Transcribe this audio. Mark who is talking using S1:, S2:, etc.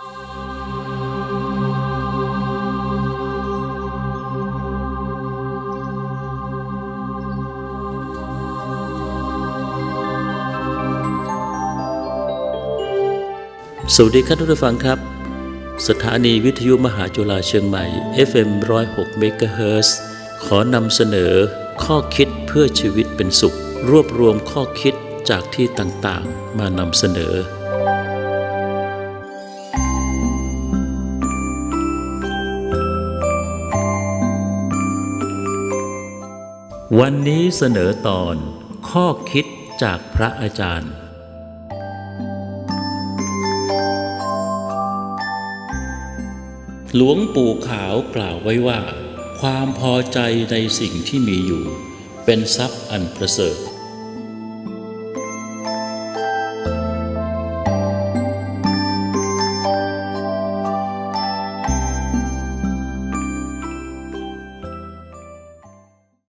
S1: สวัสดีครับทุกท่านฟังครับ สถานีวิทยุมหาจุฬาเชียงใหม่ FM 106 MHz ขอนำเสนอข้อคิดเพื่อชีวิตเป็นสุข รวบรวมข้อคิดจากที่ต่างๆ มานำเสนอ วันนี้เสนอตอนข้อคิดจากพระอาจารย์ หลวงปู่ขาวกล่าวไว้ว่า ความพอใจในสิ่งที่มีอยู่ เป็นทรัพย์อันประเสริฐ